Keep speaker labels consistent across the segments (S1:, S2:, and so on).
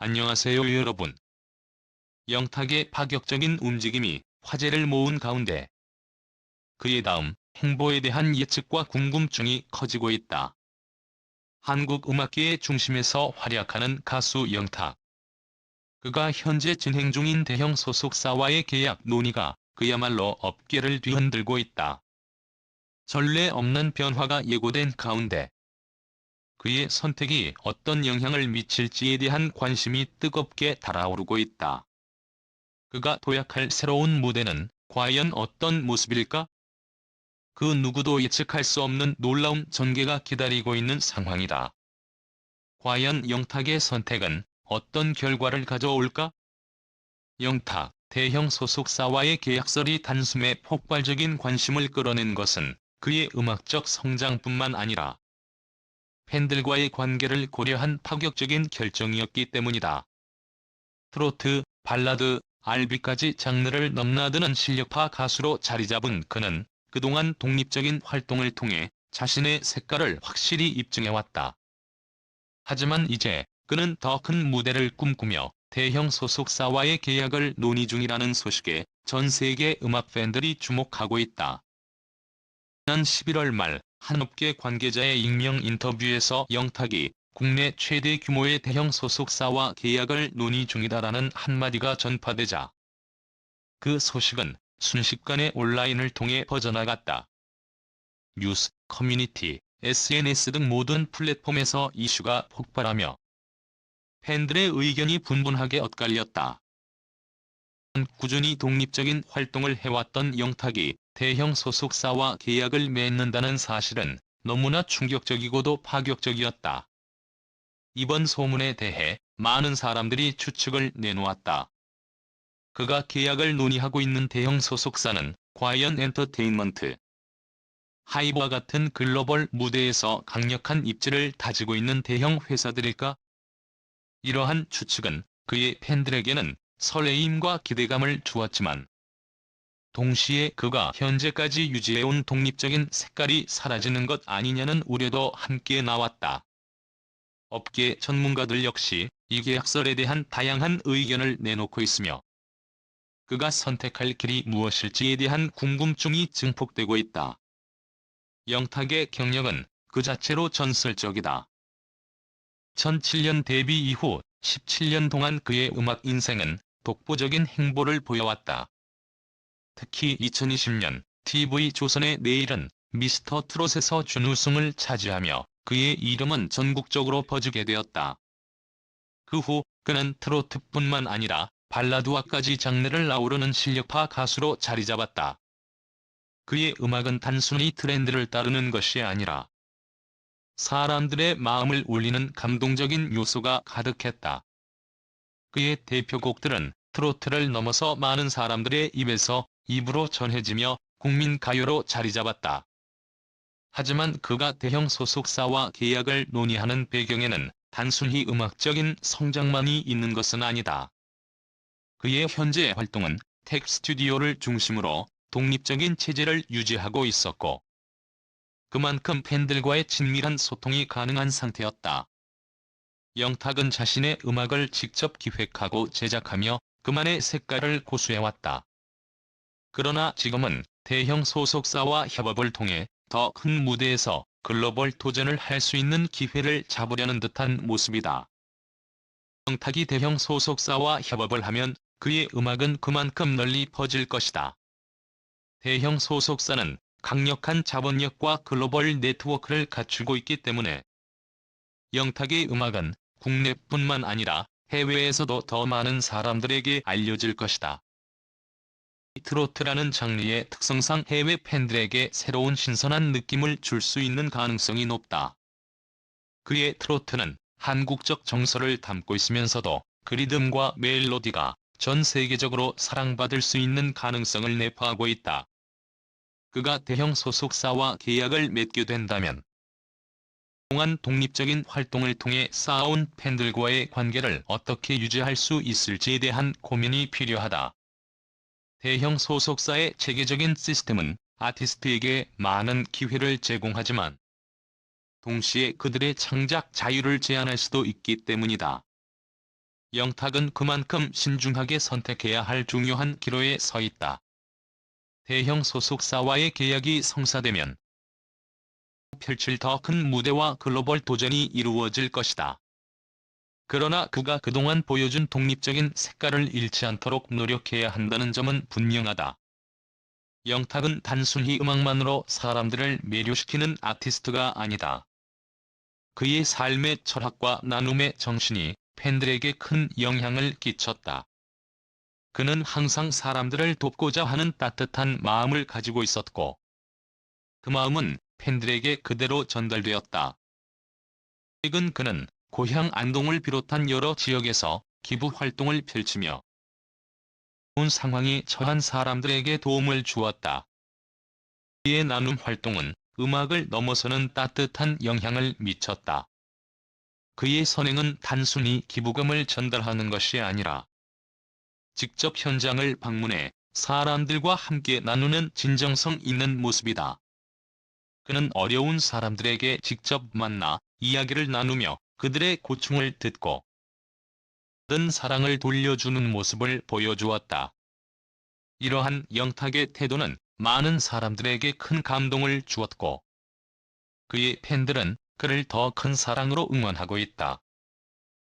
S1: 안녕하세요 여러분. 영탁의 파격적인 움직임이 화제를 모은 가운데 그의 다음 행보에 대한 예측과 궁금증이 커지고 있다. 한국 음악계의 중심에서 활약하는 가수 영탁. 그가 현재 진행 중인 대형 소속사와의 계약 논의가 그야말로 업계를 뒤흔들고 있다. 전례 없는 변화가 예고된 가운데 그의 선택이 어떤 영향을 미칠지에 대한 관심이 뜨겁게 달아오르고 있다. 그가 도약할 새로운 무대는 과연 어떤 모습일까? 그 누구도 예측할 수 없는 놀라운 전개가 기다리고 있는 상황이다. 과연 영탁의 선택은 어떤 결과를 가져올까? 영탁, 대형 소속사와의 계약설이 단숨에 폭발적인 관심을 끌어낸 것은 그의 음악적 성장뿐만 아니라 팬들과의 관계를 고려한 파격적인 결정이었기 때문이다. 트로트, 발라드, R&B까지 장르를 넘나드는 실력파 가수로 자리잡은 그는 그동안 독립적인 활동을 통해 자신의 색깔을 확실히 입증해왔다. 하지만 이제 그는 더 큰 무대를 꿈꾸며 대형 소속사와의 계약을 논의 중이라는 소식에 전 세계 음악 팬들이 주목하고 있다. 지난 11월 말 한 업계 관계자의 익명 인터뷰에서 영탁이 국내 최대 규모의 대형 소속사와 계약을 논의 중이다라는 한마디가 전파되자 그 소식은 순식간에 온라인을 통해 퍼져나갔다. 뉴스, 커뮤니티, SNS 등 모든 플랫폼에서 이슈가 폭발하며 팬들의 의견이 분분하게 엇갈렸다. 꾸준히 독립적인 활동을 해왔던 영탁이 대형 소속사와 계약을 맺는다는 사실은 너무나 충격적이고도 파격적이었다. 이번 소문에 대해 많은 사람들이 추측을 내놓았다. 그가 계약을 논의하고 있는 대형 소속사는 과연 엔터테인먼트, 하이브와 같은 글로벌 무대에서 강력한 입지를 다지고 있는 대형 회사들일까? 이러한 추측은 그의 팬들에게는 설레임과 기대감을 주었지만 동시에 그가 현재까지 유지해온 독립적인 색깔이 사라지는 것 아니냐는 우려도 함께 나왔다. 업계 전문가들 역시 이 계약설에 대한 다양한 의견을 내놓고 있으며 그가 선택할 길이 무엇일지에 대한 궁금증이 증폭되고 있다. 영탁의 경력은 그 자체로 전설적이다. 2007년 데뷔 이후 17년 동안 그의 음악 인생은 독보적인 행보를 보여왔다. 특히 2020년 TV 조선의 내일은 미스터 트롯에서 준우승을 차지하며 그의 이름은 전국적으로 퍼지게 되었다. 그 후 그는 트로트뿐만 아니라 발라드와까지 장르를 아우르는 실력파 가수로 자리 잡았다. 그의 음악은 단순히 트렌드를 따르는 것이 아니라 사람들의 마음을 울리는 감동적인 요소가 가득했다. 그의 대표곡들은 트로트를 넘어서 많은 사람들의 입에서 입으로 전해지며 국민 가요로 자리 잡았다. 하지만 그가 대형 소속사와 계약을 논의하는 배경에는 단순히 음악적인 성장만이 있는 것은 아니다. 그의 현재 활동은 텍 스튜디오를 중심으로 독립적인 체제를 유지하고 있었고 그만큼 팬들과의 친밀한 소통이 가능한 상태였다. 영탁은 자신의 음악을 직접 기획하고 제작하며 그만의 색깔을 고수해왔다. 그러나 지금은 대형 소속사와 협업을 통해 더 큰 무대에서 글로벌 도전을 할 수 있는 기회를 잡으려는 듯한 모습이다. 영탁이 대형 소속사와 협업을 하면 그의 음악은 그만큼 널리 퍼질 것이다. 대형 소속사는 강력한 자본력과 글로벌 네트워크를 갖추고 있기 때문에 영탁의 음악은 국내뿐만 아니라 해외에서도 더 많은 사람들에게 알려질 것이다. 트로트라는 장르의 특성상 해외 팬들에게 새로운 신선한 느낌을 줄 수 있는 가능성이 높다. 그의 트로트는 한국적 정서를 담고 있으면서도 그 리듬과 멜로디가 전 세계적으로 사랑받을 수 있는 가능성을 내포하고 있다. 그가 대형 소속사와 계약을 맺게 된다면 동안 독립적인 활동을 통해 쌓아온 팬들과의 관계를 어떻게 유지할 수 있을지에 대한 고민이 필요하다. 대형 소속사의 체계적인 시스템은 아티스트에게 많은 기회를 제공하지만 동시에 그들의 창작 자유를 제한할 수도 있기 때문이다. 영탁은 그만큼 신중하게 선택해야 할 중요한 기로에 서 있다. 대형 소속사와의 계약이 성사되면 펼칠 더 큰 무대와 글로벌 도전이 이루어질 것이다. 그러나 그가 그동안 보여준 독립적인 색깔을 잃지 않도록 노력해야 한다는 점은 분명하다. 영탁은 단순히 음악만으로 사람들을 매료시키는 아티스트가 아니다. 그의 삶의 철학과 나눔의 정신이 팬들에게 큰 영향을 끼쳤다. 그는 항상 사람들을 돕고자 하는 따뜻한 마음을 가지고 있었고, 그 마음은 팬들에게 그대로 전달되었다. 최근 그는 고향 안동을 비롯한 여러 지역에서 기부 활동을 펼치며 온 상황에 처한 사람들에게 도움을 주었다. 그의 나눔 활동은 음악을 넘어서는 따뜻한 영향을 미쳤다. 그의 선행은 단순히 기부금을 전달하는 것이 아니라 직접 현장을 방문해 사람들과 함께 나누는 진정성 있는 모습이다. 그는 어려운 사람들에게 직접 만나 이야기를 나누며 그들의 고충을 듣고 든 사랑을 돌려주는 모습을 보여주었다. 이러한 영탁의 태도는 많은 사람들에게 큰 감동을 주었고 그의 팬들은 그를 더 큰 사랑으로 응원하고 있다.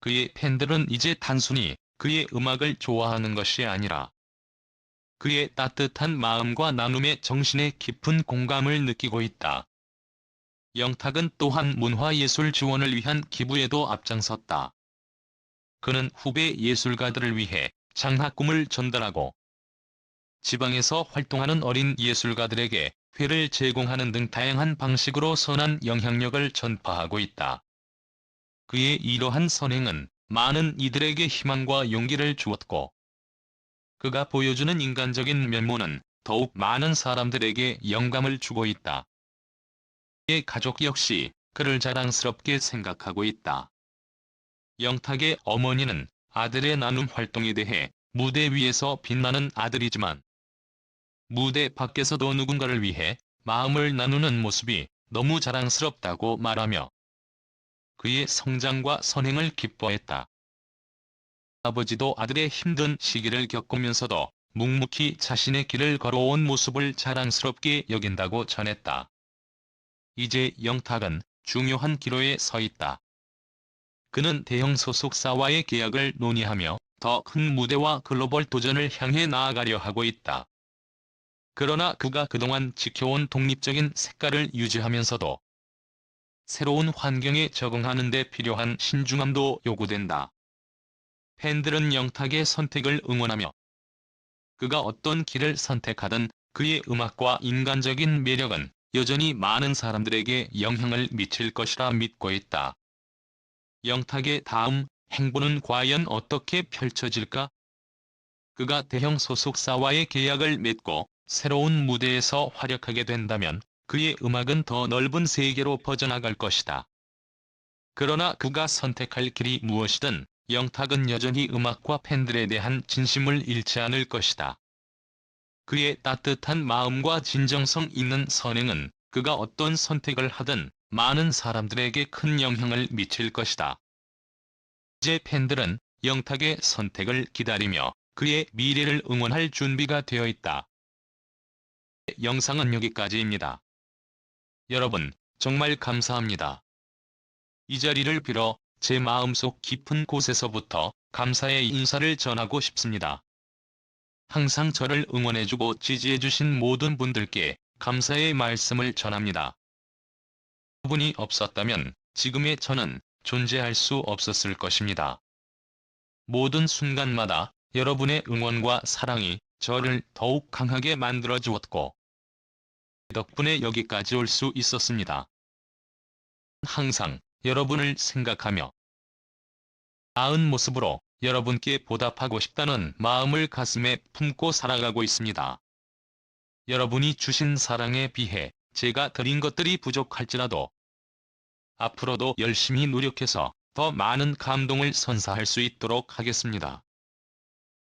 S1: 그의 팬들은 이제 단순히 그의 음악을 좋아하는 것이 아니라 그의 따뜻한 마음과 나눔의 정신에 깊은 공감을 느끼고 있다. 영탁은 또한 문화예술 지원을 위한 기부에도 앞장섰다. 그는 후배 예술가들을 위해 장학금을 전달하고 지방에서 활동하는 어린 예술가들에게 회를 제공하는 등 다양한 방식으로 선한 영향력을 전파하고 있다. 그의 이러한 선행은 많은 이들에게 희망과 용기를 주었고 그가 보여주는 인간적인 면모는 더욱 많은 사람들에게 영감을 주고 있다. 그의 가족 역시 그를 자랑스럽게 생각하고 있다. 영탁의 어머니는 아들의 나눔 활동에 대해 무대 위에서 빛나는 아들이지만 무대 밖에서도 누군가를 위해 마음을 나누는 모습이 너무 자랑스럽다고 말하며 그의 성장과 선행을 기뻐했다. 아버지도 아들의 힘든 시기를 겪으면서도 묵묵히 자신의 길을 걸어온 모습을 자랑스럽게 여긴다고 전했다. 이제 영탁은 중요한 기로에 서 있다. 그는 대형 소속사와의 계약을 논의하며 더 큰 무대와 글로벌 도전을 향해 나아가려 하고 있다. 그러나 그가 그동안 지켜온 독립적인 색깔을 유지하면서도 새로운 환경에 적응하는 데 필요한 신중함도 요구된다. 팬들은 영탁의 선택을 응원하며 그가 어떤 길을 선택하든 그의 음악과 인간적인 매력은 여전히 많은 사람들에게 영향을 미칠 것이라 믿고 있다. 영탁의 다음 행보는 과연 어떻게 펼쳐질까? 그가 대형 소속사와의 계약을 맺고 새로운 무대에서 활약하게 된다면 그의 음악은 더 넓은 세계로 퍼져나갈 것이다. 그러나 그가 선택할 길이 무엇이든 영탁은 여전히 음악과 팬들에 대한 진심을 잃지 않을 것이다. 그의 따뜻한 마음과 진정성 있는 선행은 그가 어떤 선택을 하든 많은 사람들에게 큰 영향을 미칠 것이다. 이제 팬들은 영탁의 선택을 기다리며 그의 미래를 응원할 준비가 되어 있다. 영상은 여기까지입니다. 여러분, 정말 감사합니다. 이 자리를 빌어 제 마음속 깊은 곳에서부터 감사의 인사를 전하고 싶습니다. 항상 저를 응원해주고 지지해주신 모든 분들께 감사의 말씀을 전합니다. 분이 없었다면 지금의 저는 존재할 수 없었을 것입니다. 모든 순간마다 여러분의 응원과 사랑이 저를 더욱 강하게 만들어 주었고 덕분에 여기까지 올 수 있었습니다. 항상 여러분을 생각하며 나은 모습으로 여러분께 보답하고 싶다는 마음을 가슴에 품고 살아가고 있습니다. 여러분이 주신 사랑에 비해 제가 드린 것들이 부족할지라도 앞으로도 열심히 노력해서 더 많은 감동을 선사할 수 있도록 하겠습니다.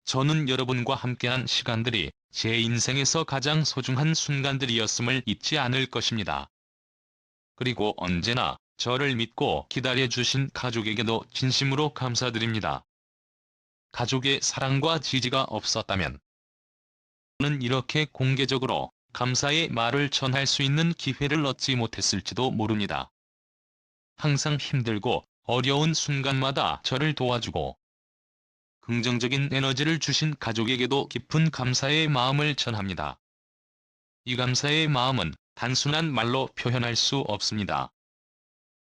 S1: 저는 여러분과 함께한 시간들이 제 인생에서 가장 소중한 순간들이었음을 잊지 않을 것입니다. 그리고 언제나 저를 믿고 기다려주신 가족에게도 진심으로 감사드립니다. 가족의 사랑과 지지가 없었다면 는 이렇게 공개적으로 감사의 말을 전할 수 있는 기회를 얻지 못했을지도 모릅니다. 항상 힘들고 어려운 순간마다 저를 도와주고 긍정적인 에너지를 주신 가족에게도 깊은 감사의 마음을 전합니다. 이 감사의 마음은 단순한 말로 표현할 수 없습니다.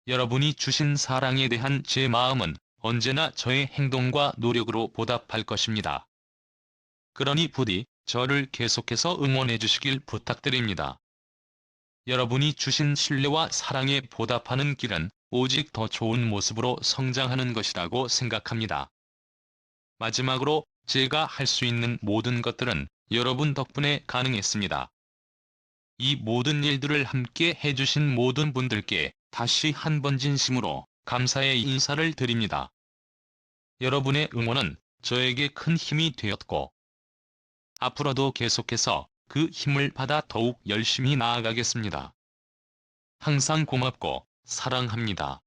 S1: 여러분이 주신 사랑에 대한 제 마음은 언제나 저의 행동과 노력으로 보답할 것입니다. 그러니 부디 저를 계속해서 응원해 주시길 부탁드립니다. 여러분이 주신 신뢰와 사랑에 보답하는 길은 오직 더 좋은 모습으로 성장하는 것이라고 생각합니다. 마지막으로 제가 할 수 있는 모든 것들은 여러분 덕분에 가능했습니다. 이 모든 일들을 함께 해주신 모든 분들께 다시 한 번 진심으로 감사의 인사를 드립니다. 여러분의 응원은 저에게 큰 힘이 되었고 앞으로도 계속해서 그 힘을 받아 더욱 열심히 나아가겠습니다. 항상 고맙고 사랑합니다.